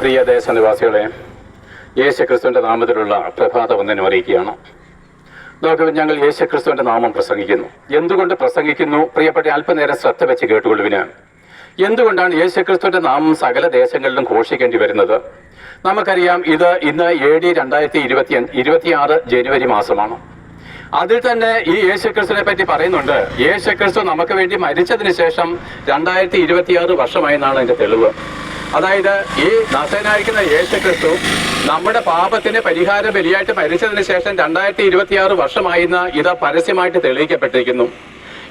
പ്രിയ ദേശനിവാസികളെ യേശു ക്രിസ്തുവിന്റെ നാമത്തിലുള്ള പ്രഭാത വന്ദനം അറിയിക്കുകയാണ്. നോക്കൂ ഞങ്ങൾ യേശു ക്രിസ്തുവിന്റെ നാമം പ്രസംഗിക്കുന്നു. എന്തുകൊണ്ട് പ്രസംഗിക്കുന്നു? പ്രിയപ്പെട്ട അല്പനേരം ശ്രദ്ധ വെച്ച് കേട്ടുകൊള്ളുവിന്. എന്തുകൊണ്ടാണ് യേശു ക്രിസ്തുവിന്റെ നാമം സകല ദേശങ്ങളിലും ഘോഷിക്കേണ്ടി വരുന്നത്? നമുക്കറിയാം ഇത് ഇന്ന് എ ഡി രണ്ടായിരത്തി ഇരുപത്തി ഇരുപത്തിയാറ് ജനുവരി മാസമാണ്. അതിൽ തന്നെ ഈ യേശുക്രിസ്തുവിനെ പറ്റി പറയുന്നുണ്ട് യേശുക്രിസ്തു നമുക്ക് വേണ്ടി മരിച്ചതിന് ശേഷം രണ്ടായിരത്തി ഇരുപത്തിയാറ് വർഷമായെന്നാണ് അതിന്റെ തെളിവ്. അതായത് ഈ നസനായിരിക്കുന്ന യേശുക്രിസ്തു നമ്മുടെ പാപത്തിന് പരിഹാര ബലിയായിട്ട് മരിച്ചതിന് ശേഷം രണ്ടായിരത്തി ഇരുപത്തിയാറ് വർഷമായിരുന്ന ഇത് പരസ്യമായിട്ട് തെളിയിക്കപ്പെട്ടിരിക്കുന്നു.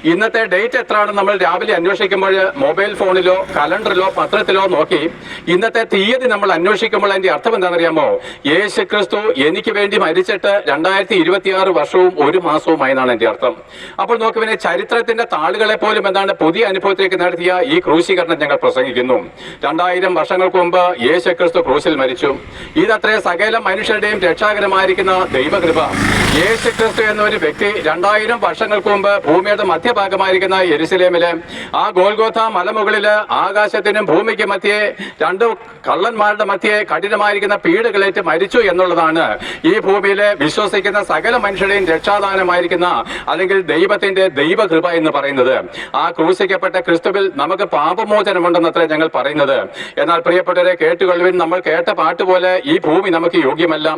ഇന്നത്തെ ഡേറ്റ് എത്രയാണെന്ന് നമ്മൾ രാവിലെ അന്വേഷിക്കുമ്പോൾ മൊബൈൽ ഫോണിലോ കലണ്ടറിലോ പത്രത്തിലോ നോക്കി ഇന്നത്തെ തീയതി നമ്മൾ അന്വേഷിക്കുമ്പോൾ അതിന്റെ അർത്ഥം എന്താണെന്നറിയാമോ? യേശു ക്രിസ്തു എനിക്ക് വേണ്ടി മരിച്ചിട്ട് രണ്ടായിരത്തി ഇരുപത്തിയാറ് വർഷവും ഒരു മാസവുമായി എന്നാണ് എന്റെ അർത്ഥം. അപ്പോൾ നോക്കുവിനെ ചരിത്രത്തിന്റെ താളുകളെ പോലും എന്താണ് പുതിയ അനുഭവത്തിലേക്ക് നടത്തിയ ഈ ക്രൂശീകരണം ഞങ്ങൾ പ്രസംഗിക്കുന്നു. രണ്ടായിരം വർഷങ്ങൾക്ക് മുമ്പ് യേശു ക്രിസ്തു ക്രൂശിൽ മരിച്ചു. ഇതത്രേ സകല മനുഷ്യരുടെയും രക്ഷാകരമായിരിക്കുന്ന ദൈവകൃപ. യേശു ക്രിസ്തു എന്ന ഒരു വ്യക്തി രണ്ടായിരം വർഷങ്ങൾക്ക് മുമ്പ് ഭൂമിയുടെ മധ്യഭാഗമായിരിക്കുന്ന യെരുസലേമിൽ ആ ഗോൽഗോഥ മലമുകളിൽ ആകാശത്തിനും ഭൂമിക്ക് മധ്യേ രണ്ട് കള്ളന്മാരുടെ മധ്യേ കഠിനമായിരിക്കുന്ന പീഡകളേറ്റ് മരിച്ചു എന്നുള്ളതാണ്. ഈ ഭൂമിയിലെ വിശ്വസിക്കുന്ന സകല മനുഷ്യരുടെയും രക്ഷാദാനമായിരിക്കുന്ന അല്ലെങ്കിൽ ദൈവത്തിന്റെ ദൈവകൃപ എന്ന് പറയുന്നത്. ആ ക്രൂശിക്കപ്പെട്ട ക്രിസ്തുവിൽ നമുക്ക് പാപമോചനമുണ്ടെന്ന് അത്ര ഞങ്ങൾ പറയുന്നത്. എന്നാൽ പ്രിയപ്പെട്ടവരെ കേട്ടുകൊള്ളുവിൻ നമ്മൾ കേട്ട പാട്ട് പോലെ ഈ ഭൂമി നമുക്ക് യോഗ്യമല്ല.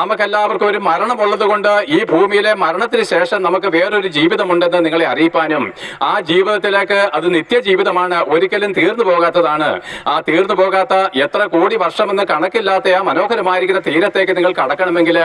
നമുക്കെല്ലാവർക്കും ഒരു മരണമുള്ളത് കൊണ്ട് ഈ ഭൂമിയിലെ മരണത്തിന് ശേഷം നമുക്ക് വേറൊരു ജീവിതമുണ്ടെന്ന് നിങ്ങളെ അറിയിപ്പാനും ആ ജീവിതത്തിലേക്ക് അത് നിത്യജീവിതമാണ് ഒരിക്കലും തീർന്നു പോകാത്തതാണ്. ആ തീർന്നു പോകാത്ത എത്ര കോടി വർഷമെന്ന് കണക്കില്ലാത്ത ആ മനോഹരമായിരിക്കുന്ന തീരത്തേക്ക് നിങ്ങൾ കടക്കണമെങ്കിൽ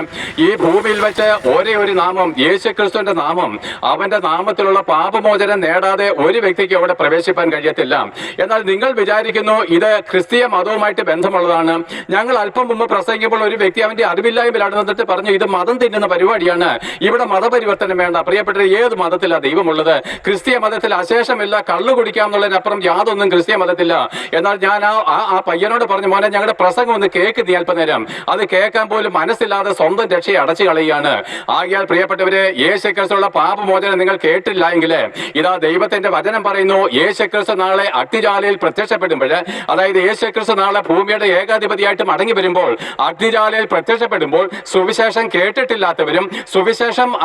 ഈ ഭൂമിയിൽ വെച്ച് ഒരേ ഒരു നാമം യേശു ക്രിസ്തുവിന്റെ നാമം അവന്റെ നാമത്തിലുള്ള പാപമോചനം നേടാതെ ഒരു വ്യക്തിക്ക് അവിടെ പ്രവേശിപ്പാൻ കഴിയത്തില്ല. എന്നാൽ നിങ്ങൾ വിചാരിക്കുന്നു ഇത് ക്രിസ്തീയ മതവുമായിട്ട് ബന്ധമുള്ളതാണ്. ഞങ്ങൾ അല്പം മുമ്പ് പ്രസംഗിക്കുമ്പോൾ ഒരു വ്യക്തി അവന്റെ അറിവില്ലായ്മയിൽ നടന്നിട്ട് പറഞ്ഞു ഇത് മതം തിന്നുന്ന പരിപാടിയാണ്. ഇവിടെ മതപരിവർത്തനം വേണ്ട. പ്രിയപ്പെട്ട ഏത് മതത്തിലാണ് ദൈവമുള്ളത്? ക്രിസ്തീയ മതത്തിൽ അശേഷമില്ല കള്ളു കുടിക്കാം എന്നുള്ളതിനപ്പുറം യാതൊന്നും ക്രിസ്തീയ മതത്തില്ല. എന്നാൽ ഞാൻ ആ ആ- പയ്യനോട് പറഞ്ഞു മോനെ ഞങ്ങളുടെ പ്രസംഗം ഒന്ന് കേക്ക് നീ അല്പനേരം. അത് കേൾക്കാൻ പോലും മനസ്സില്ലാതെ സ്വന്തം രക്ഷയെ അടച്ചു കളയുകയാണ്. ആകിയാൽ പ്രിയപ്പെട്ടവരെ യേശു ക്രിസ്തുള്ള പാപമോചനം നിങ്ങൾ കേട്ടില്ല എങ്കിൽ ഇതാ ദൈവത്തിന്റെ വചനം പറയുന്നു യേശു ക്രിസ്തു നാളെ അഗ്നിജാലയിൽ പ്രത്യക്ഷപ്പെടുമ്പോൾ അതായത് യേശു ക്രിസ്തു നാളെ ഭൂമിയുടെ ഏകാധിപതിയായിട്ട് മടങ്ങി വരുമ്പോൾ അഗ്നിജാലയിൽ പ്രത്യക്ഷപ്പെടുമ്പോൾ സുവിശേഷം കേട്ടിട്ടില്ലാത്തവരും സുവിശേഷം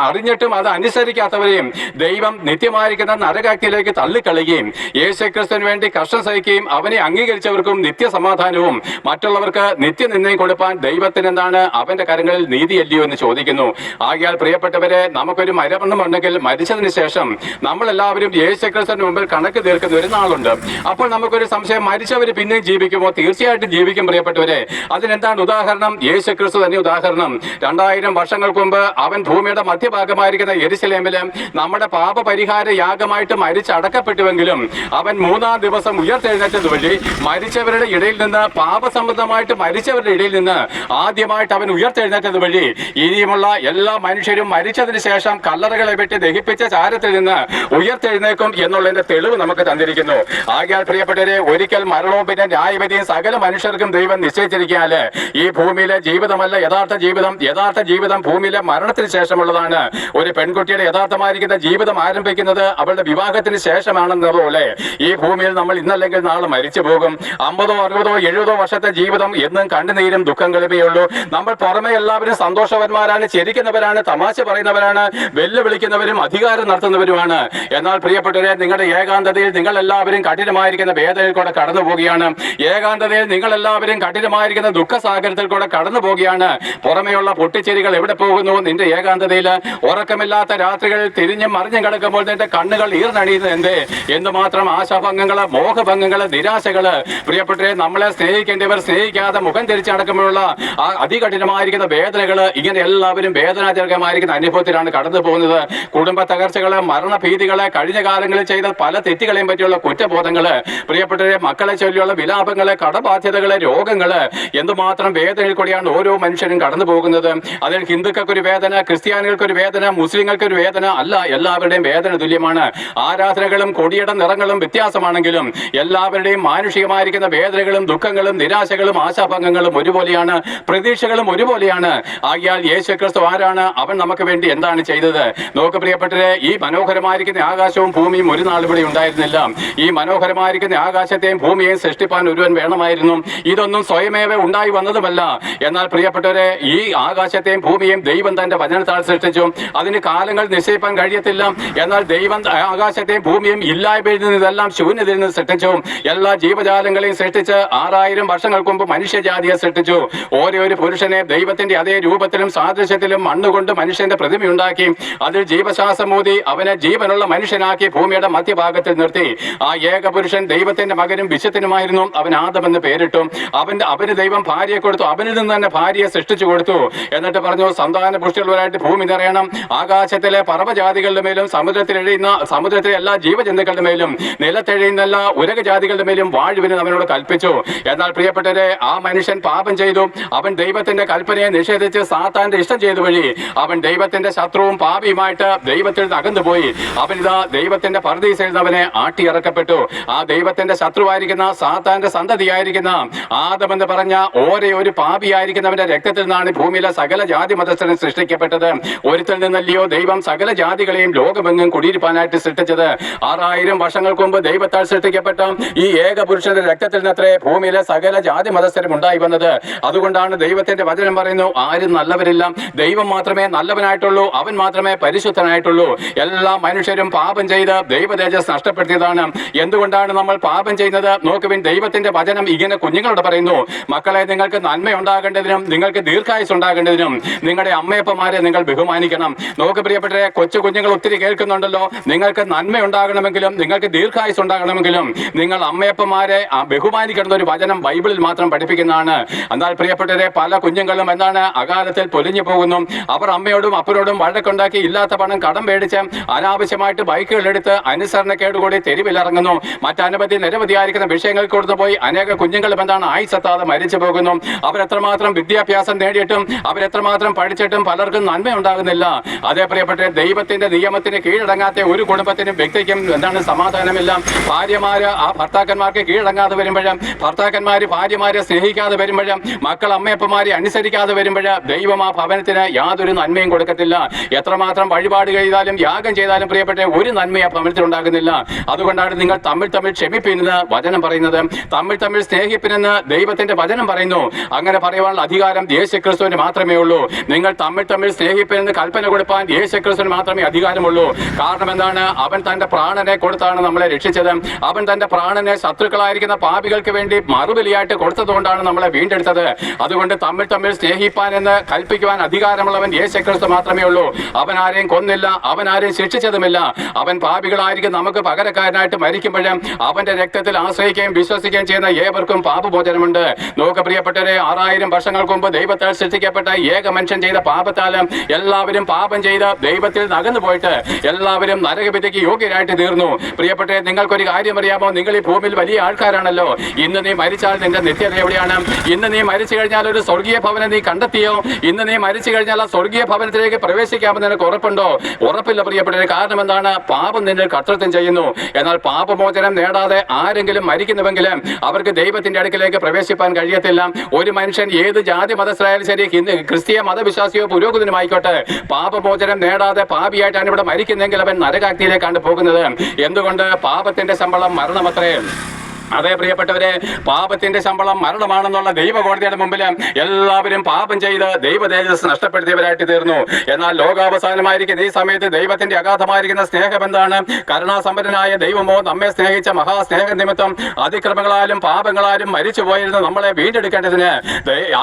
അറിഞ്ഞിട്ടും അത് അനുസരിക്കാത്തവരെയും ദൈവം നിത്യമായിരിക്കുന്ന നരകാഗ്നിയിലേക്ക് തള്ളിക്കളയുകയും യേശുക്രിസ്തുവിന് വേണ്ടി കഷ്ടം സഹിക്കുകയും അവനെ അംഗീകരിച്ചവർക്കും നിത്യസമാധാനവും മറ്റുള്ളവർക്ക് നിത്യനിന്ദയും കൊടുപ്പാൻ ദൈവത്തിന് എന്താണ് അവന്റെ കരങ്ങളിൽ നീതിയല്ലയോ എന്ന് ചോദിക്കുന്നു. ആകയാൽ പ്രിയപ്പെട്ടവരെ നമുക്കൊരു മരണം ഉണ്ടെങ്കിൽ മരിച്ചതിന് ശേഷം നമ്മളെല്ലാവരും യേശുക്രിസ്തുവിന് മുമ്പിൽ കണക്ക് തീർക്കുന്ന ഒരു നാളുണ്ട്. അപ്പോൾ നമുക്കൊരു സംശയം മരിച്ചവർ പിന്നെയും ജീവിക്കുമോ? തീർച്ചയായിട്ടും ജീവിക്കും പ്രിയപ്പെട്ടവരെ. അതിനെന്താണ് ഉദാഹരണം? യേശുക്രിസ്തു തന്നെ ഉദാഹരണം. രണ്ടായിരം വർഷങ്ങൾക്ക് മുമ്പ് അവൻ ഭൂമിയുടെ മധ്യഭാഗമായിരിക്കുന്ന എരിശിലേമിൽ നമ്മുടെ പാപപരിഹാര യാഗമായിട്ട് മരിച്ചടക്കപ്പെട്ടുവെങ്കിലും അവൻ മൂന്നാം ദിവസം ഉയർത്തെഴുന്നേറ്റത് വഴി മരിച്ചവരുടെ ഇടയിൽ നിന്ന് പാപസംബന്ധമായിട്ട് മരിച്ചവരുടെ ഇടയിൽ നിന്ന് ആദ്യമായിട്ട് അവൻ ഉയർത്തെഴുന്നേറ്റത് വഴി ഇനിയുമുള്ള എല്ലാ മനുഷ്യരും മരിച്ചതിന് ശേഷം കല്ലറകളെ വെട്ടി ദഹിപ്പിച്ച ചാരത്തിൽ നിന്ന് ഉയർത്തെഴുന്നേക്കും എന്നുള്ളതിന്റെ തെളിവ് നമുക്ക് തന്നിരിക്കുന്നു. ആകിയാൽ പ്രിയപ്പെട്ടവരെ ഒരിക്കൽ മരണവും പിന്നെ ന്യായവിധിയും സകല മനുഷ്യർക്കും ദൈവം നിശ്ചയിച്ചിരിക്കാൽ ഈ ഭൂമിയിലെ ജീവിതമല്ല യഥാർത്ഥ ജീവിതം. യഥാർത്ഥ ജീവിതം ഭൂമിയിലെ മരണത്തിന് ശേഷമുള്ളതാണ്. ഒരു പെൺകുട്ടിയുടെ യഥാർത്ഥമായിരിക്കുന്ന ജീവിതം ആരംഭിക്കുന്നത് അവളുടെ വിവാഹത്തിന് ശേഷമാണെന്നതുപോലെ ഈ ഭൂമിയിൽ നമ്മൾ ഇന്നല്ലെങ്കിൽ നാളെ മരിച്ചു പോകും. അമ്പതോ അറുപതോ എഴുപതോ വർഷത്തെ ജീവിതം എന്നും കണ്ണുനീരും ദുഃഖം കളിമയുള്ളൂ നമ്മൾ പുറമെ എല്ലാവരും സന്തോഷവന്മാരാണ് ചിരിക്കുന്നവരാണ് തമാശ പറയുന്നവരാണ് വെല്ലുവിളിക്കുന്നവരും അധികാരം നടത്തുന്നവരുമാണ്. എന്നാൽ പ്രിയപ്പെട്ടവരെ നിങ്ങളുടെ ഏകാന്തതയിൽ നിങ്ങൾ എല്ലാവരും കഠിനമായിരിക്കുന്ന വേദനയിൽ കൂടെ കടന്നു പോവുകയാണ്. ഏകാന്തതയിൽ നിങ്ങൾ എല്ലാവരും കഠിനമായിരിക്കുന്ന ദുഃഖസാഗരത്തിൽ കൂടെ കടന്നു പോവുകയാണ്. പുറമെയുള്ള പൊട്ടിച്ചേരികൾ എവിടെ പോകുന്നു? നിന്റെ ഏകാന്തതയിൽ ഉറക്കമില്ലാത്ത രാത്രികളിൽ തിരിഞ്ഞും മറിഞ്ഞും കിടക്കുമ്പോൾ നിന്റെ കണ്ണുകൾ ഈർന്നണിയുന്നത് എന്ത്? എന്തുമാത്രം ആശാഭംഗങ്ങൾ മോഹഭംഗങ്ങൾ നിരാശകൾ? പ്രിയപ്പെട്ടവരെ നമ്മളെ സ്നേഹിക്കേണ്ടവർ സ്നേഹിക്കാതെ മുഖം തിരിച്ചു നടക്കുമ്പോഴുള്ള ആ അതികഠിനമായിരിക്കുന്ന വേദനകൾ ഇങ്ങനെ എല്ലാവരും വേദനാജനകമായിരിക്കുന്ന അനുഭവത്തിലാണ് കടന്നു പോകുന്നത്. കുടുംബ തകർച്ചകൾ മരണഭീതികൾ കഴിഞ്ഞ കാലങ്ങളിൽ ചെയ്ത പല തെറ്റുകളെയും പറ്റിയുള്ള കുറ്റബോധങ്ങൾ പ്രിയപ്പെട്ടവരെ മക്കളെ ചൊല്ലിയുള്ള വിലാപങ്ങൾ കടബാധ്യതകൾ രോഗങ്ങൾ എന്തുമാത്രം വേദനയിൽ കൂടിയാണ് ഓരോ മനുഷ്യരും കടന്നു പോകുന്നത്. അതിൽ ഹിന്ദുക്കൾക്കൊരു വേദന ക്രിസ്ത്യാനികൾക്കൊരു വേദന മുസ്ലിങ്ങൾക്കൊരു വേദന അല്ല എല്ലാവരും എല്ലാവരുടെയും വേദന തുല്യമാണ്. ആരാധനകളും കൊടിയട നിറങ്ങളും വ്യത്യാസമാണെങ്കിലും എല്ലാവരുടെയും മാനുഷികമായിരിക്കുന്ന വേദനകളും ദുഃഖങ്ങളും നിരാശകളും ആശാഭംഗങ്ങളും ഒരുപോലെയാണ്. പ്രതീക്ഷകളും ഒരുപോലെയാണ്. ആകിയാൽ യേശു ക്രിസ്തു ആരാണ്? അവൻ നമുക്ക് വേണ്ടി എന്താണ് ചെയ്തത്? നോക്ക് പ്രിയപ്പെട്ടവരെ ഈ മനോഹരമായിരിക്കുന്ന ആകാശവും ഭൂമിയും ഒരു നാൾ ഇവിടെ ഉണ്ടായിരുന്നില്ല. ഈ മനോഹരമായിരിക്കുന്ന ആകാശത്തെയും ഭൂമിയെയും സൃഷ്ടിപ്പാൻ ഒരുവൻ വേണമായിരുന്നു. ഇതൊന്നും സ്വയമേവ ഉണ്ടായി വന്നതുമല്ല. എന്നാൽ പ്രിയപ്പെട്ടവരെ ഈ ആകാശത്തെയും ഭൂമിയെയും ദൈവം തന്റെ വചനത്താൽ സൃഷ്ടിച്ചു. അതിന് കാലങ്ങൾ നിശ്ചയിപ്പാൻ കഴിയത്തില്ല. എന്നാൽ ദൈവം ആകാശത്തെയും ഭൂമിയും ഇല്ലായ്മയിൽ നിന്ന് ഇതെല്ലാം ശൂന്യതയിൽ നിന്ന് സൃഷ്ടിച്ചു. എല്ലാ ജീവജാലങ്ങളെയും സൃഷ്ടിച്ച് ആറായിരം വർഷങ്ങൾക്ക് മുമ്പ് മനുഷ്യജാതിയെ സൃഷ്ടിച്ചു. ഓരോ പുരുഷനെ ദൈവത്തിന്റെ അതേ രൂപത്തിലും സാദൃശ്യത്തിലും മണ്ണുകൊണ്ട് മനുഷ്യന്റെ പ്രതിമയുണ്ടാക്കി. അതിൽ ജീവശ്വാസം മൂതി അവനെ ജീവനുള്ള മനുഷ്യനാക്കി ഭൂമിയുടെ മധ്യഭാഗത്തിൽ നിർത്തി. ആ ഏക പുരുഷൻ ദൈവത്തിന്റെ മകനും വിശുദ്ധനുമായിരുന്നു. അവൻ ആദമെന്ന് പേരിട്ടു. അവന്റെ അവന് ദൈവം ഭാര്യയെ കൊടുത്തു. അവനിൽ നിന്ന് തന്നെ ഭാര്യയെ സൃഷ്ടിച്ചു കൊടുത്തു. എന്നിട്ട് പറഞ്ഞു സന്താന പുഷ്ടിയുള്ളവരായിട്ട് ഭൂമി നിറയണം. ആകാശത്തിലെ പർവജാതികളുടെ മേലും സമുദ്രത്തിൽ എഴുതുന്ന സമുദ്രത്തിലെ എല്ലാ ജീവജന്തുക്കളുടെ മേലും നിലത്തെഴുതുന്ന എല്ലാ ഉരകജാതികളുടെ മേലും വാഴുവിനെ അവനോട് കൽപ്പിച്ചു. എന്നാൽ പ്രിയപ്പെട്ടവരെ ആ മനുഷ്യൻ പാപം ചെയ്തു. അവൻ ദൈവത്തിന്റെ കൽപ്പനയെ നിഷേധിച്ച് സാത്താന്റെ ഇഷ്ടം ചെയ്തു വഴി അവൻ ദൈവത്തിന്റെ ശത്രുവും പാപിയുമായിട്ട് ദൈവത്തിൽ അകന്നുപോയി. അവൻ ഇതാ ദൈവത്തിന്റെ പർദീസയിൽ അവനെ ആട്ടിയിറക്കപ്പെട്ടു. ആ ദൈവത്തിന്റെ ശത്രുവായിരിക്കുന്ന സാത്താന്റെ സന്തതിയായിരിക്കുന്ന ആദമെന്ന് പറഞ്ഞ ഓരേ ഒരു പാപിയായിരിക്കുന്നവന്റെ രക്തത്തിൽ നിന്നാണ് ഭൂമിയിലെ സകല ജാതി മതസ്ഥനും സൃഷ്ടിക്കപ്പെട്ടത്. ഒരുത്തിൽ നിന്നല്ലയോ ദൈവം സകല ജാതികളെയും ലോകമെങ്ങും കുടിയിരിപ്പാനായിട്ട് സൃഷ്ടിച്ചത്. ആറായിരം വർഷങ്ങൾക്ക് മുമ്പ് ദൈവത്താൽ സൃഷ്ടിക്കപ്പെട്ട ഈ ഏക പുരുഷന്റെ രക്തത്തിൽ നിന്നത്രേ ഭൂമിയിലെ സകല ജാതി മതസ്ഥരും ഉണ്ടായി വന്നത്. അതുകൊണ്ടാണ് ദൈവത്തിന്റെ വചനം പറയുന്നു ആരും നല്ലവരില്ല. ദൈവം മാത്രമേ നല്ലവനായിട്ടുള്ളൂ. അവൻ മാത്രമേ പരിശുദ്ധനായിട്ടുള്ളൂ. എല്ലാ മനുഷ്യരും പാപം ചെയ്ത് ദൈവ തേജസ് നഷ്ടപ്പെടുത്തിയതാണ്. എന്തുകൊണ്ടാണ് നമ്മൾ പാപം ചെയ്യുന്നത്? നോക്കുവിൻ ദൈവത്തിന്റെ വചനം ഇങ്ങനെ കുഞ്ഞുങ്ങളോട് പറയുന്നു മക്കളെ നിങ്ങൾക്ക് നന്മ ഉണ്ടാകേണ്ടതിനും നിങ്ങൾക്ക് ദീർഘായുസ് ഉണ്ടാകേണ്ടതിനും നിങ്ങളുടെ അമ്മയപ്പന്മാരെ നിങ്ങൾ ബഹുമാനിക്കണം. നോക്ക് പ്രിയപ്പെട്ട കൊച്ചു കുഞ്ഞുങ്ങൾ ഒത്തിരി കേൾക്കുന്നുണ്ടല്ലോ. നിങ്ങൾക്ക് നന്മ ഉണ്ടാകണമെങ്കിലും നിങ്ങൾക്ക് ദീർഘായുസ് ഉണ്ടാകണമെങ്കിലും നിങ്ങൾ അമ്മയപ്പന്മാരെ ബഹുമാനിക്കേണ്ട ഒരു വചനം ബൈബിളിൽ മാത്രം പഠിപ്പിക്കുന്നതാണ്. എന്നാൽ പ്രിയപ്പെട്ടവരെ പല കുഞ്ഞുങ്ങളും എന്താണ് അകാലത്തിൽ പൊലിഞ്ഞു പോകുന്നു. അവർ അമ്മയോടും അപ്പനോടും വഴക്കുണ്ടാക്കി ഇല്ലാത്ത പണം കടം മേടിച്ച് അനാവശ്യമായിട്ട് ബൈക്കുകൾ എടുത്ത് അനുസരണക്കേടുകൂടി തെരുവിലിറങ്ങുന്നു. മറ്റനവധി നിരവധിയായിരിക്കുന്ന വിഷയങ്ങൾ കൊടുത്തു പോയി അനേക കുഞ്ഞുങ്ങളും എന്താണ് ആയിസത്താതെ മരിച്ചു പോകുന്നു. അവരെത്രമാത്രം വിദ്യാഭ്യാസം നേടിയിട്ടും അവരെത്രമാത്രം പഠിച്ചിട്ടും പലർക്കും നന്മ ഉണ്ടാകുന്നില്ല അതേ പ്രിയപ്പെട്ട ദൈവത്തിന്റെ നിയമത്തിന് കീഴടങ്ങാത്ത ഒരു കുടുംബത്തിനും വ്യക്തിക്കും എന്താണ് സമാധാനമില്ല? ഭാര്യമാര് ആ ഭർത്താക്കന്മാർക്ക് കീഴടങ്ങാതെ വരുമ്പോഴും ഭർത്താക്കന്മാർ ഭാര്യമാരെ സ്നേഹിക്കാതെ വരുമ്പോഴും മക്കൾ അമ്മയപ്പന്മാരെ അനുസരിക്കാതെ വരുമ്പോഴ് ദൈവം ആ ഭവനത്തിന് യാതൊരു നന്മയും കൊടുക്കത്തില്ല. എത്രമാത്രം വഴിപാട് ചെയ്താലും യാഗം ചെയ്താലും പ്രിയപ്പെട്ട ഒരു നന്മയും ആ ഭവനത്തിൽ ഉണ്ടാകുന്നില്ല. അതുകൊണ്ടാണ് നിങ്ങൾ തമ്മിൽ തമ്മിൽ ക്ഷമിപ്പിനെന്ന് വചനം പറയുന്നത്. തമ്മിൽ തമ്മിൽ സ്നേഹിപ്പിനെന്ന് ദൈവത്തിന്റെ വചനം പറയുന്നു. അങ്ങനെ പറയുവാനുള്ള അധികാരം യേശുക്രിസ്തുവിന് മാത്രമേ ഉള്ളൂ. നിങ്ങൾ തമ്മിൽ തമ്മിൽ സ്നേഹിപ്പിനെന്ന് കൽപ്പന കൊടുപ്പാൻ യേശുക്രിസ്തുവിന് മാത്രമേ അധികാരമുള്ളൂ. കാരണം എന്താണ്? അവൻ തന്റെ പ്രാണനെ കൊടുത്താണ് നമ്മളെ രക്ഷിച്ചത്. അവൻ തന്റെ പ്രാണനെ ശത്രുക്കളായിരിക്കുന്ന പാപികൾക്ക് വേണ്ടി മറുബലിയായിട്ട് കൊടുത്തതുകൊണ്ടാണ് നമ്മളെ വീണ്ടെടുത്തത്. അതുകൊണ്ട് തമ്മിൽ തമ്മിൽ സ്നേഹിപ്പാൻ എന്ന് കൽപ്പിക്കുവാൻ അധികാരമുള്ളവൻ യേശുക്രിസ്തു മാത്രമേ ഉള്ളൂ. അവൻ ആരെയും കൊന്നില്ല അവൻ ആരെയും ശിക്ഷിച്ചതുമില്ല. അവൻ പാപികളായിരിക്കും നമുക്ക് പകരക്കാരനായിട്ട് മരിക്കുമ്പോഴും അവന്റെ രക്തത്തിൽ ആശ്രയിക്കുകയും വിശ്വസിക്കുകയും ചെയ്യുന്ന ഏവർക്കും പാപമോചനമുണ്ട്. നോക്ക് പ്രിയപ്പെട്ടവരെ ആറായിരം വർഷങ്ങൾക്ക് മുമ്പ് ദൈവത്താൽ സൃഷ്ടിക്കപ്പെട്ട ഏക മനുഷ്യൻ ചെയ്ത പാപത്താലും എല്ലാവരും പാപം ചെയ്ത് ദൈവത്തിൽ നകന്നു പോയിട്ട് എല്ലാവരും നരകവിധിക്ക് യോഗ്യരായിട്ട് തീർന്നു. പ്രിയപ്പെട്ട നിങ്ങൾക്കൊരു കാര്യം അറിയാമോ നിങ്ങൾ ഈ ഭൂമിയിൽ വലിയ ആൾക്കാരാണല്ലോ. ഇന്ന് നീ മരിച്ചാൽ നിന്റെ നിത്യത എവിടെയാണ്? ഇന്ന് നീ മരിച്ചു കഴിഞ്ഞാൽ ഒരു സ്വർഗീയ ഭവനം നീ കണ്ടെത്തിയോ? ഇന്ന് നീ മരിച്ചു കഴിഞ്ഞാൽ ആ സ്വർഗീയ ഭവനത്തിലേക്ക് പ്രവേശിക്കാമെന്ന് നിനക്ക് ഉറപ്പുണ്ടോ? ഉറപ്പില്ല പ്രിയപ്പെട്ട കാരണം എന്താണ്? പാപം നിന്നെ കർത്തൃത്വം ചെയ്യുന്നു. എന്നാൽ പാപമോചനം നേടാതെ ആരെങ്കിലും മരിക്കുന്നുവെങ്കിലും അവർക്ക് ദൈവത്തിന്റെ അടുക്കിലേക്ക് പ്രവേശിപ്പാൻ കഴിയത്തില്ല. ഒരു മനുഷ്യൻ ഏത് ജാതി മതസ്ഥരായാലും ശരി ഹിന്ദു ക്രിസ്തീയ മതവിശ്വാസിയോ പുരോഗതിനുമായിക്കോട്ടെ പാപമോചനം നേടാതെ പാപിയായിട്ടാണ് ഇവിടെ മരിക്കുന്നെങ്കിൽ അവൻ നരകാഗ്നിയിലേക്കാണ് പോകുന്നത്. എന്തുകൊണ്ട് പാപത്തിന്റെ ശമ്പളം മരണമത്രേ? അതേ പ്രിയപ്പെട്ടവരെ പാപത്തിന്റെ ശമ്പളം മരണമാണെന്നുള്ള ദൈവകോടതിയുടെ മുമ്പിൽ എല്ലാവരും പാപം ചെയ്ത് ദൈവ തേജസ് നഷ്ടപ്പെടുത്തിയവരായിട്ട് തീർന്നു. എന്നാൽ ലോകാവസാനമായിരിക്കുന്ന ഈ സമയത്ത് ദൈവത്തിന്റെ അഗാധമായിരിക്കുന്ന സ്നേഹം എന്താണ് കരുണാസമ്പന്നനായ ദൈവമോ നമ്മെ സ്നേഹിച്ച മഹാസ്നേഹ നിമിത്തം അതിക്രമങ്ങളാലും പാപങ്ങളാലും മരിച്ചു പോയിരുന്ന നമ്മളെ വീണ്ടെടുക്കേണ്ടതിന്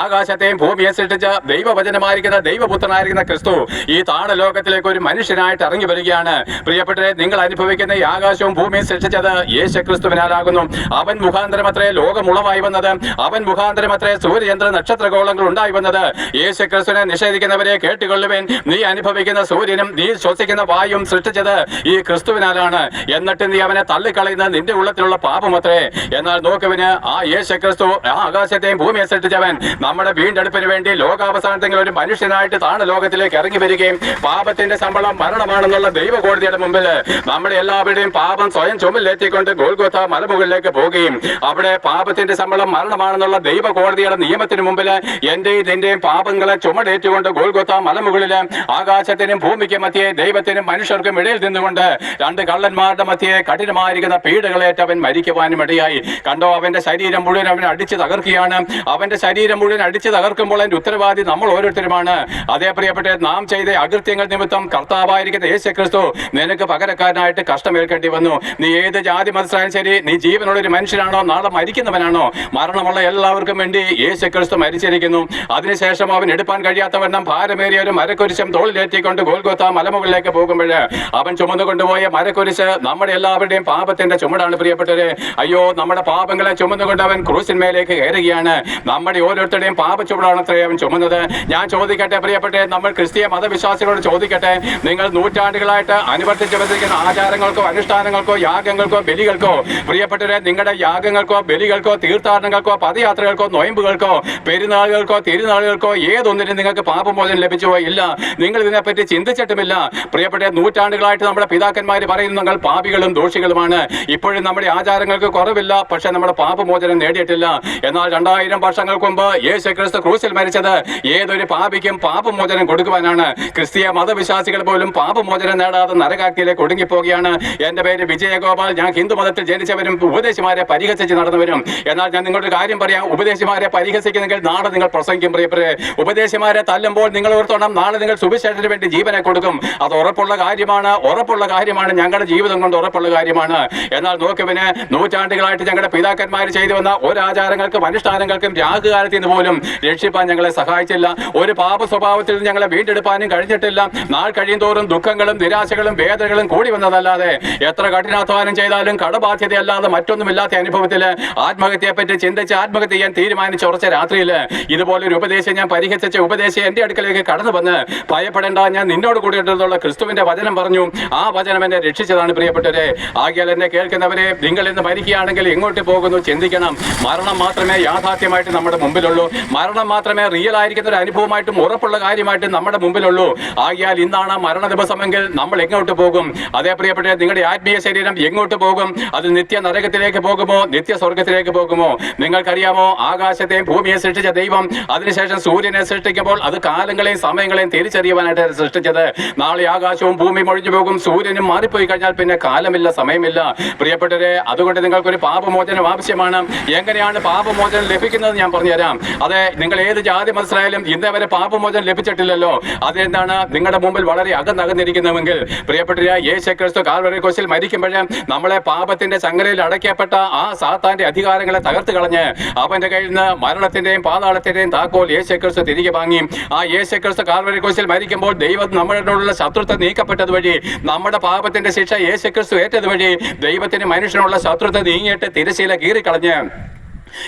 ആകാശത്തെയും ഭൂമിയെ സൃഷ്ടിച്ച ദൈവവചനമായിരിക്കുന്ന ദൈവപുത്രനായിരിക്കുന്ന ക്രിസ്തു ഈ താണ ലോകത്തിലേക്ക് ഒരു മനുഷ്യനായിട്ട് ഇറങ്ങി വരികയാണ്. പ്രിയപ്പെട്ടവരെ നിങ്ങൾ അനുഭവിക്കുന്ന ഈ ആകാശവും ഭൂമിയും സൃഷ്ടിച്ചത് യേശു ക്രിസ്തുവിനാലാകുന്നു അവൻ മുഖാന്തരം അത്രേ ലോകമുളവായി വന്നത്. അവൻ മുഖാന്തരം അത്രേ സൂര്യചന്ദ്ര നക്ഷത്രഗോളങ്ങൾ ഉണ്ടായി വന്നത്. യേശു ക്രിസ്തുവിനെ നിഷേധിക്കുന്നവരെ കേട്ടുകൊള്ളുവേൻ. നീ അനുഭവിക്കുന്ന സൂര്യനും നീ ശ്വസിക്കുന്ന വായും സൃഷ്ടിച്ചത് ഈ ക്രിസ്തുവിനാലാണ്. എന്നിട്ട് നീ അവനെ തള്ളിക്കളയുന്ന നിന്റെ ഉള്ളത്തിലുള്ള പാപമത്രേ. എന്നാൽ നോക്കുവിന് ആ യേശു ക്രിസ്തു ആ ആകാശത്തെയും ഭൂമിയെ സൃഷ്ടിച്ചവൻ നമ്മുടെ വീണ്ടെടുപ്പിന് വേണ്ടി ലോകാവസാനത്തെങ്കിൽ ഒരു മനുഷ്യനായിട്ട് താണ് ലോകത്തിലേക്ക് ഇറങ്ങി വരികയും പാപത്തിന്റെ ശമ്പളം മരണമാണെന്നുള്ള ദൈവകോടതിയുടെ മുമ്പിൽ നമ്മുടെ എല്ലാവരുടെയും പാപം സ്വയം ചുമലിലെത്തിക്കൊണ്ട് ഗോൽഗോത്ത മലമുകളിലേക്ക് പോവുകയും അവിടെ പാപത്തിന്റെ ശമ്പളം മരണമാണെന്നുള്ള ദൈവ കോടതിയുടെ നിയമത്തിന് മുമ്പിൽ എന്റെയും നിന്റെയും പാപങ്ങളെ ചുമടേറ്റുകൊണ്ട് ഗോൽഗോത്ത മലമുകളിൽ ആകാശത്തിനും ഭൂമിക്കും മധ്യേ ദൈവത്തിനും മനുഷ്യർക്കും ഇടയിൽ നിന്നുകൊണ്ട് രണ്ട് കള്ളന്മാരുടെ മധ്യേ കഠിനമായിരിക്കുന്ന പീഡകളേറ്റ് മരിക്കുവാനും ഇടയായി. കണ്ടോ അവന്റെ ശരീരം മുഴുവൻ അവനെ അടിച്ചു തകർക്കുകയാണ്. അവന്റെ ശരീരം മുഴുവൻ അടിച്ചു തകർക്കുമ്പോൾ അതിന്റെ ഉത്തരവാദി നമ്മൾ ഓരോരുത്തരുമാണ്. അതേ പ്രിയപ്പെട്ട നാം ചെയ്ത അകൃത്യങ്ങൾ നിമിത്തം കർത്താവായിരിക്കുന്ന യേശു ക്രിസ്തു നിനക്ക് പകരക്കാരനായിട്ട് കഷ്ടമേൽക്കേണ്ടി വന്നു. നീ ഏത് ജാതി മനസ്സിലായാലും ശരി നീ ജീവനുള്ള ഒരു മനുഷ്യനാണോ? നാളെ മരിക്കുന്നവനാണോ? മരണമുള്ള എല്ലാവർക്കും വേണ്ടി യേശു ക്രിസ്തു മരിച്ചിരിക്കുന്നു. അതിനുശേഷം അവൻ എടുപ്പാൻ കഴിയാത്തവണ്ണം ഭാരമേറിയ ഒരു മരക്കുരിശം തോളിലേറ്റിക്കൊണ്ട് ഗോൽഗോത്ത മലമുകളിലേക്ക് പോകുമ്പോൾ അവൻ ചുമന്നു കൊണ്ടുപോയ മരക്കുരിശ് നമ്മുടെ എല്ലാവരുടെയും പാപത്തിന്റെ ചുമടാണ് പ്രിയപ്പെട്ടവര്. അയ്യോ നമ്മുടെ പാപങ്ങളെ ചുമന്നുകൊണ്ട് അവൻ ക്രൂസിന്മേലേക്ക് കയറുകയാണ് നമ്മുടെ ഓരോരുത്തരുടെയും പാപ ചുമടാണ് അവൻ ചുമന്നത്. ഞാൻ ചോദിക്കട്ടെ പ്രിയപ്പെട്ടെ നമ്മൾ ക്രിസ്തീയ മതവിശ്വാസികളോട് ചോദിക്കട്ടെ. നിങ്ങൾ നൂറ്റാണ്ടുകളായിട്ട് അനുവർത്തിച്ചു വന്നിരിക്കുന്ന ആചാരങ്ങൾക്കോ അനുഷ്ഠാനങ്ങൾക്കോ യാഗങ്ങൾക്കോ ബലികൾക്കോ പ്രിയപ്പെട്ടവരെ നിങ്ങളുടെ യാഗങ്ങൾക്കോ ബലികൾക്കോ തീർത്ഥാടനങ്ങൾക്കോ പദയാത്രകൾക്കോ നൊയമ്പുകൾക്കോ പെരുന്നാളുകൾക്കോ തിരുനാളുകൾക്കോ ഏതൊന്നിനും നിങ്ങൾക്ക് പാപമോചനം ലഭിച്ചോ ഇല്ല. നിങ്ങൾ ഇതിനെപ്പറ്റി ചിന്തിച്ചിട്ടുമില്ല. പ്രിയപ്പെട്ട നൂറ്റാണ്ടുകളായിട്ട് നമ്മുടെ പിതാക്കന്മാർ പറയുന്നു നിങ്ങൾ പാപികളും ദോഷികളുമാണ്. ഇപ്പോഴും നമ്മുടെ ആചാരങ്ങൾക്ക് കുറവില്ല. പക്ഷെ നമ്മുടെ പാപമോചനം നേടിയിട്ടില്ല. എന്നാൽ രണ്ടായിരം വർഷങ്ങൾക്ക് മുമ്പ് യേശു ക്രിസ്തു ക്രൂസിൽ മരിച്ചത് ഏതൊരു പാപിക്കും പാപമോചനം കൊടുക്കുവാനാണ്. ക്രിസ്തീയ മതവിശ്വാസികൾ പോലും പാപമോചനം നേടാതെ നരകാഗ്നിയിലേക്ക് ഒടുങ്ങിപ്പോവുകയാണ്. എന്റെ പേര് വിജയഗോപാൽ. ഞാൻ ഹിന്ദു മതത്തിൽ ജനിച്ചവരും ഉപദേശിമാരെ പരിഹസിച്ച് നടന്നവരും. എന്നാൽ ഞാൻ നിങ്ങളുടെ കാര്യം പറയാം. ഉപദേശിമാരെ പരിഹസിക്കുന്നെങ്കിൽ നാളെ നിങ്ങൾ പ്രസംഗിക്കും പ്രിയപ്പെട്ടെ ഉപദേശിമാരെ തല്ലുമ്പോൾ നിങ്ങൾ ഓർത്തോണം നാളെ നിങ്ങൾ സുവിശേഷത്തിന് വേണ്ടി ജീവനെ കൊടുക്കും. അത് ഉറപ്പുള്ള കാര്യമാണ്. ഉറപ്പുള്ള കാര്യമാണ്. ഞങ്ങളുടെ ജീവിതം കൊണ്ട് ഉറപ്പുള്ള കാര്യമാണ്. എന്നാൽ നോക്കുവിന് നൂറ്റാണ്ടുകളായിട്ട് ഞങ്ങളുടെ പിതാക്കന്മാർ ചെയ്തു വന്ന ഒരു ആചാരങ്ങൾക്കും അനുഷ്ഠാനങ്ങൾക്കും രാഹുകാലത്തിൽ നിന്ന് പോലും രക്ഷിപ്പാൻ ഞങ്ങളെ സഹായിച്ചില്ല. ഒരു പാപ സ്വഭാവത്തിൽ ഞങ്ങളെ വീണ്ടെടുപ്പാനും കഴിഞ്ഞിട്ടില്ല. നാൾ കഴിയും തോറും ദുഃഖങ്ങളും നിരാശകളും വേദനകളും കൂടി വന്നതല്ലാതെ എത്ര കഠിനാധ്വാനം ചെയ്താലും കടബാധ്യതയല്ലാതെ മറ്റൊന്നുമില്ലാത്ത അനുഭവത്തിൽ ആത്മഹത്യയെ പറ്റി ചിന്തിച്ച് ആത്മഹത്യ ചെയ്യാൻ തീരുമാനിച്ച ഉറച്ച രാത്രിയിൽ ഇതുപോലൊരു ഉപദേശം ഞാൻ പരിഹസിച്ച ഉപദേശം എന്റെ അടുക്കലേക്ക് കടന്നു വന്ന് ഭയപ്പെടേണ്ട ഞാൻ നിന്നോട് കൂടി ഇട്ടുള്ള ക്രിസ്തുവിന്റെ വചനം പറഞ്ഞു. ആ വചനം എന്നെ രക്ഷിച്ചതാണ് പ്രിയപ്പെട്ടവരെ. ആകിയാൽ എന്നെ കേൾക്കുന്നവരെ നിങ്ങൾ ഇന്ന് മരിക്കുകയാണെങ്കിൽ എങ്ങോട്ട് പോകുന്നു ചിന്തിക്കണം. മരണം മാത്രമേ യാഥാർത്ഥ്യമായിട്ട് നമ്മുടെ മുമ്പിലുള്ളൂ. മരണം മാത്രമേ റിയൽ ആയിരിക്കുന്ന ഒരു അനുഭവമായിട്ടും ഉറപ്പുള്ള കാര്യമായിട്ടും നമ്മുടെ മുമ്പിലുള്ളൂ. ആകിയാൽ ഇന്നാണ് മരണ ദിവസമെങ്കിൽ നമ്മൾ എങ്ങോട്ട് പോകും? അതേ പ്രിയപ്പെട്ട നിങ്ങളുടെ ആത്മീയ ശരീരം എങ്ങോട്ട് പോകും? അത് നിത്യ നരകത്തിലേക്ക് പോകുമോ? നിത്യ സ്വർഗത്തിലേക്ക് പോകുമോ? നിങ്ങൾക്കറിയാമോ? ആകാശത്തെയും ഭൂമിയെ സൃഷ്ടിച്ച ദൈവം അതിനുശേഷം സൂര്യനെ സൃഷ്ടിക്കുമ്പോൾ അത് കാലങ്ങളെയും സമയങ്ങളെയും തിരിച്ചറിയുവാനായിട്ട് സൃഷ്ടിച്ചത്. നാളെ ആകാശവും ഭൂമിയും ഒഴിഞ്ഞു പോകും. സൂര്യനും മാറിപ്പോയി കഴിഞ്ഞാൽ പിന്നെ കാലമില്ല സമയമില്ല. പ്രിയപ്പെട്ടവരെ അതുകൊണ്ട് നിങ്ങൾക്കൊരു പാപമോചനം ആവശ്യമാണ്. എങ്ങനെയാണ് പാപമോചനം ലഭിക്കുന്നത് ഞാൻ പറഞ്ഞുതരാം. അതെ നിങ്ങൾ ഏത് ജാതി മനസ്സിലായാലും ഇന്നേ വരെ പാപമോചനം ലഭിച്ചിട്ടില്ലല്ലോ. അതെന്താണ്? നിങ്ങളുടെ മുമ്പിൽ വളരെ അകന്നകന്നിരിക്കുന്നുവെങ്കിൽ പ്രിയപ്പെട്ട യേശു ക്രിസ്തു കാൽവറി കോശിൽ മരിക്കുമ്പോഴേ നമ്മളെ പാപത്തിന്റെ ചങ്ങലയിൽ അടയ്ക്കപ്പെട്ട ആ സാത്താന്റെ അധികാരങ്ങളെ തകർത്ത് കളഞ്ഞ് അവന്റെ കയ്യിൽ നിന്ന് മരണത്തിന്റെയും പാതാളത്തിന്റെയും താക്കോൽ യേശുക്രിസ്തു തിരികെ വാങ്ങി. ആ യേശുക്രിസ്തു കാൽവരി കോശിൽ മരിക്കുമ്പോൾ ദൈവം നമ്മളോടുള്ള ശത്രുത്വം നീക്കപ്പെട്ടത് വഴി നമ്മുടെ പാപത്തിന്റെ ശിക്ഷ യേശുക്രിസ്തു ഏറ്റത് വഴി ദൈവത്തിന് മനുഷ്യനുള്ള ശത്രുത്വം നീങ്ങിയിട്ട് തിരശീല കീറിക്കളഞ്ഞ്.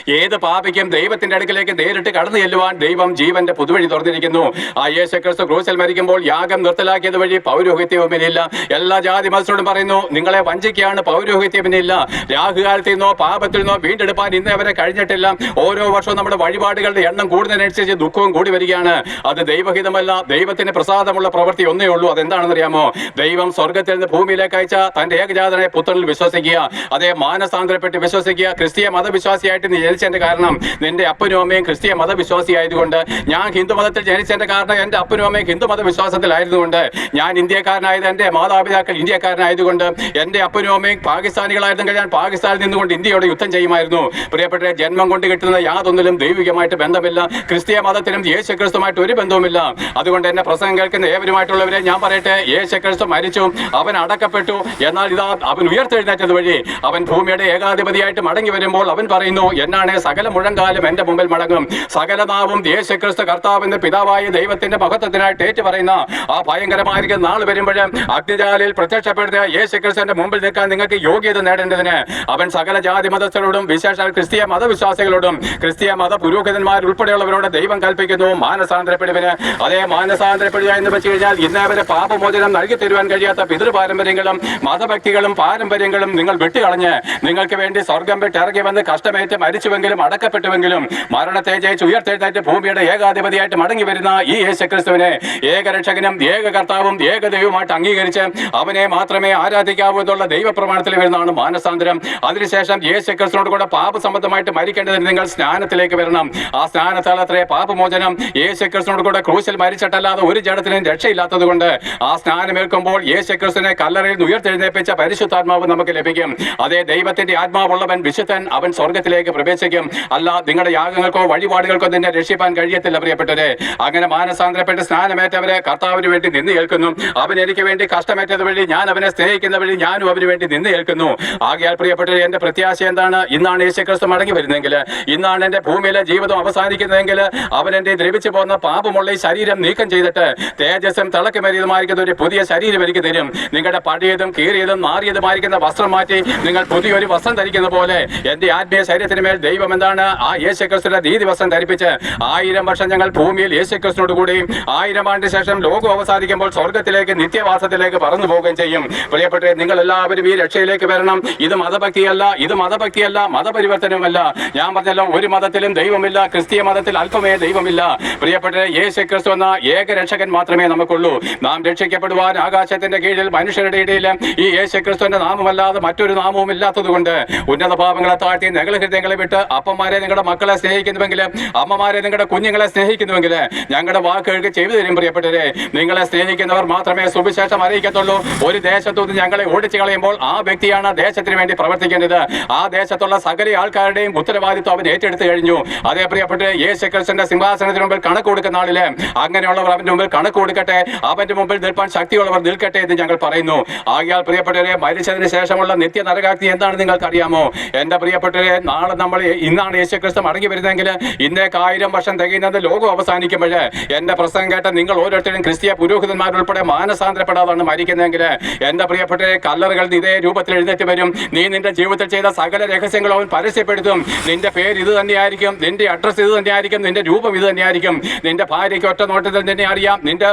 ഏത് പാപിക്കും ദൈവത്തിന്റെ അടുക്കിലേക്ക് നേരിട്ട് കടന്നു ചെല്ലുവാൻ ദൈവം ജീവന്റെ പുതുവഴി തുറന്നിരിക്കുന്നു. ആ യേശു ക്രിസ്തു ക്രൂസിൽ മരിക്കുമ്പോൾ യാഗം നിർത്തലാക്കിയത് വഴി പൗരോഹിത്യവുമില്ല എല്ലാ ജാതി മത്സരോടും പറയുന്നു നിങ്ങളെ വഞ്ചിക്കുകയാണ് പൗരോഹിത്യമില്ല രാഹുകാലത്തിൽ നിന്നോ പാപത്തിൽ നിന്നോ വീണ്ടെടുപ്പാൻ ഇന്ന് അവരെ കഴിഞ്ഞിട്ടില്ല. ഓരോ വർഷവും നമ്മുടെ വഴിപാടുകളുടെ എണ്ണം കൂടുന്നതിനനുസരിച്ച് ദുഃഖവും കൂടി വരികയാണ്. അത് ദൈവഹിതമല്ല ദൈവത്തിന് പ്രസാദമുള്ള പ്രവൃത്തി ഒന്നേ ഉള്ളൂ. അതെന്താണെന്ന് അറിയാമോ ദൈവം സ്വർഗത്തിൽ നിന്ന് ഭൂമിയിലേക്ക് അയച്ച തന്റെ ഏകജാതനെ പുത്രനിൽ വിശ്വസിക്കുക. അതേ മാനസാന്തരപ്പെട്ട് വിശ്വസിക്കുക. ക്രിസ്തീയ മതവിശ്വാസിയായിട്ട് നീ ജനിച്ചതിന്റെ കാരണം നിന്റെ അപ്പനും അമ്മയും ക്രിസ്തീയ മതവിശ്വാസി ആയതുകൊണ്ട് ഞാൻ ഹിന്ദു മതത്തിൽ ജനിച്ചതിന്റെ കാരണം എന്റെ അപ്പനും അമ്മയും ഹിന്ദു മതവിശ്വാസത്തിലായതുകൊണ്ട് ഞാൻ ഇന്ത്യക്കാരനായത് എന്റെ മാതാപിതാക്കൾ ഇന്ത്യക്കാരനായതുകൊണ്ട് എന്റെ അപ്പനും അമ്മയും പാകിസ്ഥാനികളായിരുന്നെങ്കിൽ ഞാൻ പാകിസ്ഥാനിൽ നിന്നുകൊണ്ട് ഇന്ത്യയോട് യുദ്ധം ചെയ്യുമായിരുന്നു. പ്രിയപ്പെട്ട ജന്മം കൊണ്ട് കിട്ടുന്ന യാതൊന്നിലും ദൈവികമായിട്ട് ബന്ധമില്ല. ക്രിസ്തീയ മതത്തിനും യേശു ക്രിസ്തുമായിട്ട് ഒരു ബന്ധവുമില്ല. അതുകൊണ്ട് എന്നെ പ്രസംഗം കേൾക്കുന്ന ഏവരുമായിട്ടുള്ളവരെ ഞാൻ പറയട്ടെ യേശു ക്രിസ്തു മരിച്ചു അവൻ അടക്കപ്പെട്ടു. എന്നാൽ ഇതാ അവൻ ഉയർത്തെഴുന്നേറ്റത് വഴി. അവൻ ഭൂമിയുടെ ഏകാധിപതിയായിട്ട് മടങ്ങി വരുമ്പോൾ അവൻ പറയുന്നു എന്നാണ് സകല മുഴങ്കാലും എന്റെ മുമ്പിൽ മടങ്ങും. സകലനാവും യേശുക്രിസ്തു കർത്താവിന്റെ പിതാവായ ദൈവത്തിന്റെ മഹത്വത്തിനായിട്ട് ഏറ്റു പറയുന്ന ആ ഭയങ്കരമായിരിക്കുന്ന നാൾ വരുമ്പോൾ അഗ്നിജാലിൽ പ്രത്യക്ഷപ്പെടുന്ന യേശുക്രിസ്തുവിന്റെ മുമ്പിൽ നിൽക്കാൻ നിങ്ങൾക്ക് യോഗ്യത നേടേണ്ടതിന് അവൻ സകല ജാതി മതസ്ഥരോടും വിശേഷ ക്രിസ്തീയ മതവിശ്വാസികളോടും ക്രിസ്തീയ മത പുരോഹിതന്മാർ ഉൾപ്പെടെയുള്ളവരോട് ദൈവം കൽപ്പിക്കുന്നു മാനസാന്തരപ്പെടുവിന്. അതേ മാനസാന്തരപ്പെടുക എന്ന് വെച്ച് കഴിഞ്ഞാൽ ഇന്ന് അവരെ പാപമോചനം നൽകി തരുവാൻ കഴിയാത്ത പിതൃപാരമ്പര്യങ്ങളും മതഭക്തികളും പാരമ്പര്യങ്ങളും നിങ്ങൾ വെട്ടിക്കളഞ്ഞ് നിങ്ങൾക്ക് വേണ്ടി സ്വർഗം വിട്ടിറങ്ങി വന്ന് കഷ്ടമേറ്റ് മരിച്ചുവെങ്കിലും അടക്കപ്പെട്ടുവെങ്കിലും മരണത്തെ ജയിച്ച് ഉയർത്തെഴുന്നേറ്റ് ഭൂമിയുടെ ഏകാധിപതിയായിട്ട് മടങ്ങി വരുന്ന ഈ യേശുക്രിസ്തുവിനെ ഏകരക്ഷകനും ഏക കർത്താവും ഏക ദൈവമായിട്ട് അംഗീകരിച്ച് അവനെ മാത്രമേ ആരാധിക്കാവൂ എന്നുള്ള ദൈവപ്രമാണത്തിൽ വരുന്നതാണ് മാനസാന്തരം. അതിനുശേഷം യേശുക്രിസ്തുവിനോട് കൂടെ പാപസംബന്ധമായിട്ട് മരിക്കേണ്ടതിന് നിങ്ങൾ സ്നാനത്തിലേക്ക് വരണം. ആ സ്നാനത്താൽ അത്രേ പാപമോചനം യേശുക്രിസ്തുവിനോട് കൂടെ ക്രൂശിൽ മരിച്ചിട്ടല്ലാതെ ഒരു ജഡത്തിനും രക്ഷയില്ലാത്തത് കൊണ്ട് ആ സ്നാനമേൽക്കുമ്പോൾ യേശുക്രിസ്തുവിനെ കല്ലറയിൽ നിന്ന് ഉയർത്തെഴുന്നേൽപ്പിച്ച പരിശുദ്ധാത്മാവ് നമുക്ക് ലഭിക്കും. അതേ ദൈവത്തിന്റെ ആത്മാവുള്ളവൻ വിശുദ്ധൻ അവൻ സ്വർഗത്തിലേക്ക് പ്രവേശിക്കും. അല്ല നിങ്ങളുടെ യാഗങ്ങൾക്കോ വഴിപാടുകൾക്കോ നിന്നെ രക്ഷിപ്പാൻ കഴിയത്തില്ല പ്രിയപ്പെട്ടവരെ. അങ്ങനെ മാനസാന്തരപ്പെട്ട് സ്നാനമേറ്റവരെ കർത്താവിന് വേണ്ടി നിന്ന് കേൾക്കുന്നു അവൻ എനിക്ക് വേണ്ടി കഷ്ടമേറ്റത് വഴി ഞാൻ അവനെ സ്നേഹിക്കുന്ന വഴി ഞാനും അവന് വേണ്ടി നിന്ന് കേൾക്കുന്നു ആകയാൽ പ്രിയപ്പെട്ടവരെ എന്റെ പ്രത്യാശ എന്താണ്? ഇന്നാണ് യേശുക്രിസ്തു മടങ്ങി വരുന്നെങ്കിൽ ഇന്നാണ് എന്റെ ഭൂമിയിലെ ജീവിതം അവസാനിക്കുന്നതെങ്കിൽ അവൻ എന്റെ ദ്രവിച്ചു പോകുന്ന പാപമുള്ള ഈ ശരീരം നീക്കം ചെയ്തിട്ട് തേജസ്സും തിളക്കമേറിയതുമായിരിക്കുന്ന ഒരു പുതിയ ശരീരം എനിക്ക് തരും. നിങ്ങളുടെ പഴയതും കീറിയതും മാറിയതുമായിരിക്കുന്ന വസ്ത്രം മാറ്റി നിങ്ങൾ പുതിയൊരു വസ്ത്രം ധരിക്കുന്ന പോലെ എന്റെ ആത്മീയ ശരീരത്തിന് മേൽ ദൈവം എന്താണ് ആ യേശുക്രിസ്തുവിന്റെ നീതി വസ്ത്രം ധരിപ്പിച്ച് ആയിരം വർഷം ഞങ്ങൾ ഭൂമിയിൽ യേശുക്രിസ്തുനോട് കൂടി ആയിരം ആണ്ടിന് ശേഷം ലോകം അവസാനിക്കുമ്പോൾ സ്വർഗത്തിലേക്ക് നിത്യവാസത്തിലേക്ക് പറന്നു പോകുകയും ചെയ്യും. പ്രിയപ്പെട്ട നിങ്ങൾ എല്ലാവരും ഈ രക്ഷയിലേക്ക് വരണം. ഇത് മതഭക്തിയല്ല ഇത് മതഭക്തിയല്ല മതപരിവർത്തനമല്ല ഞാൻ പറഞ്ഞല്ലോ ഒരു മതത്തിലും ദൈവമില്ല ക്രിസ്തീയ മതത്തിൽ അല്പമേ ദൈവമില്ല. പ്രിയപ്പെട്ട യേശു ക്രിസ്തു എന്ന ഏക രക്ഷകൻ മാത്രമേ നമുക്കുള്ളൂ. നാം രക്ഷിക്കപ്പെടുവാൻ ആകാശത്തിന്റെ കീഴിൽ മനുഷ്യരുടെ ഇടയിൽ ഈ യേശു ക്രിസ്തുവിന്റെ നാമമല്ലാതെ മറ്റൊരു നാമവും ഇല്ലാത്തതുകൊണ്ട് ഉന്നത പാപങ്ങളെ താഴ്ത്തി നഗല ഹൃദയങ്ങളെ വിട്ട് അപ്പന്മാരെ നിങ്ങളുടെ മക്കളെ സ്നേഹിക്കുന്നുവെങ്കിൽ അമ്മമാരെ നിങ്ങളുടെ കുഞ്ഞുങ്ങളെ സ്നേഹിക്കുന്നുവെങ്കിൽ ഞങ്ങളുടെ വാക്കുകൾക്ക് ചെയ്തു തരും പ്രിയപ്പെട്ടവരെ. നിങ്ങളെ സ്നേഹിക്കുന്നവർ മാത്രമേ സുവിശേഷം അറിയിക്കത്തുള്ളൂ. ഒരു ദേശത്തു നിന്ന് ഞങ്ങളെ ഓടിച്ചു കളയുമ്പോൾ ആ വ്യക്തിയാണ് ദേശത്തിന് വേണ്ടി പ്രവർത്തിക്കേണ്ടത് ആ ദേശത്തുള്ള സകല ആൾക്കാരുടെയും ഉത്തരവാദിത്വം അവൻ ഏറ്റെടുത്തു കഴിഞ്ഞു. അതേ പ്രിയപ്പെട്ട യേശു ക്രിസ്തുവിന്റെ സിംഹാസനത്തിന് മുമ്പിൽ കണക്ക് കൊടുക്കുന്ന ആളിൽ അങ്ങനെയുള്ളവർ അവന്റെ മുമ്പിൽ കണക്ക് കൊടുക്കട്ടെ അവന്റെ മുമ്പിൽ നിൽപ്പാൻ ശക്തിയുള്ളവർ നിൽക്കട്ടെ എന്ന് ഞങ്ങൾ പറയുന്നു. ആകയാൽ പ്രിയപ്പെട്ടവരെ മരിച്ചതിന് ശേഷമുള്ള നിത്യ നരകാക്തി നിങ്ങൾക്ക് അറിയാമോ എന്റെ പ്രിയപ്പെട്ടവരെ നാളെ നമ്മൾ ഇന്നാണ് യേശു ക്രിസ്തു മടങ്ങി വരുന്നതെങ്കിൽ ഇന്നേക്ക് ആയിരം വർഷം തികയുന്നത് ലോകം അവസാനിക്കുമ്പോൾ എന്റെ പ്രസംഗം കേട്ട നിങ്ങൾ ഓരോരുത്തരും ക്രിസ്തീയ പുരോഹിതന്മാരുൾപ്പെടെ മാനസാന്തരപ്പെടാതാണ് മരിക്കുന്നതെങ്കിൽ എന്റെ പ്രിയപ്പെട്ട കല്ലറുകൾ ഇതേ രൂപത്തിൽ എഴുന്നേറ്റ് വരും. നീ നിന്റെ ജീവിതത്തിൽ ചെയ്ത സകല രഹസ്യങ്ങളും അവൻ പരസ്യപ്പെടുത്തും. നിന്റെ പേര് ഇത് തന്നെയായിരിക്കും നിന്റെ അഡ്രസ്സ് ഇത് തന്നെയായിരിക്കും നിന്റെ രൂപം ഇത് തന്നെയായിരിക്കും. നിന്റെ ഭാര്യയ്ക്ക് ഒറ്റ നോട്ടത്തിൽ നിന്നെ അറിയാം നിന്റെ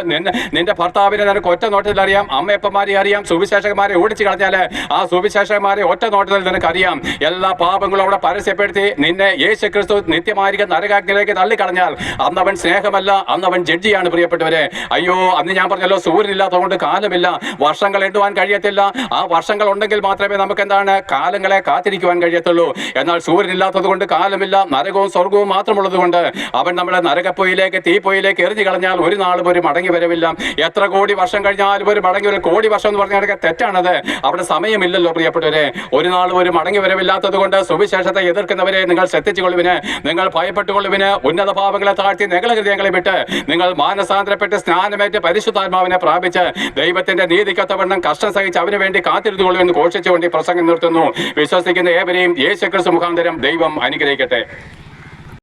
നിന്റെ ഭർത്താവിനെ നിനക്ക് ഒറ്റ നോട്ടത്തിൽ അറിയാം അമ്മയപ്പന്മാരെ അറിയാം സുവിശേഷകന്മാരെ ഓടിച്ചു കളഞ്ഞാൽ ആ സുവിശേഷകന്മാരെ ഒറ്റ നോട്ടത്തിൽ നിനക്കറിയാം എല്ലാ പാപങ്ങളും അവിടെ പരസ്യപ്പെടുത്തി നിന്നെ യേശു ക്രിസ്തു നിത്യമായിരിക്കും നരകാഗ്നിലേക്ക് തള്ളിക്കളഞ്ഞാൽ അന്ന് അവൻ സ്നേഹമല്ല അന്നവൻ ജഡ്ജിയാണ് പ്രിയപ്പെട്ടവരെ. അയ്യോ അന്ന് ഞാൻ പറഞ്ഞല്ലോ സൂര്യനില്ലാത്തതുകൊണ്ട് കാലമില്ല വർഷങ്ങൾ എണ്ണുവാൻ കഴിയത്തില്ല. ആ വർഷങ്ങൾ ഉണ്ടെങ്കിൽ മാത്രമേ നമുക്ക് എന്താണ് കാലങ്ങളെ കാത്തിരിക്കുവാൻ കഴിയത്തുള്ളൂ. എന്നാൽ സൂര്യനില്ലാത്തത് കൊണ്ട് കാലമില്ല നരകവും സ്വർഗവും മാത്രമുള്ളത് കൊണ്ട് അവൻ നമ്മുടെ നരകപ്പൊയിലേക്ക് തീപ്പൊയിലേക്ക് എറിഞ്ഞു കളഞ്ഞാൽ ഒരു നാളും ഒരു മടങ്ങി വരവില്ല. എത്ര കോടി വർഷം കഴിഞ്ഞാലും ഒരു മടങ്ങി ഒരു കോടി വർഷം എന്ന് പറഞ്ഞാൽ തെറ്റാണത്. അവിടെ സമയമില്ലല്ലോ പ്രിയപ്പെട്ടവരെ. ഒരു നാളും ഒരു മടങ്ങി വരവില്ലാത്തത് കൊണ്ട് സുവിശേഷത്തെ എതിർക്കുന്നവരെ നിങ്ങൾ ശ്രദ്ധിച്ചുകൊള്ളുവിന് നിങ്ങൾ ഭയപ്പെട്ടുകൊള്ളുവിന് ഉന്നത ഭാവങ്ങളെ താഴ്ത്തി നിങ്ങളെ ഹൃദയങ്ങളെ വിട്ട് നിങ്ങൾ മാനസാന്തരപ്പെട്ട് സ്നാനമേറ്റ് പരിശുദ്ധാത്മാവിനെ പ്രാപിച്ച് ദൈവത്തിന്റെ നീതിക്കത്തവണ്ണം കഷ്ടം സഹിച്ച് അവന് വേണ്ടി കാത്തിരുന്നുകൊള്ളുമെന്ന് ഘോഷിച്ചുകൊണ്ട് ഈ പ്രസംഗം നിർത്തുന്നു. വിശ്വസിക്കുന്ന ഏവരെയും യേശുക്രിസ്തു മുഖാന്തരം ദൈവം അനുഗ്രഹിക്കട്ടെ.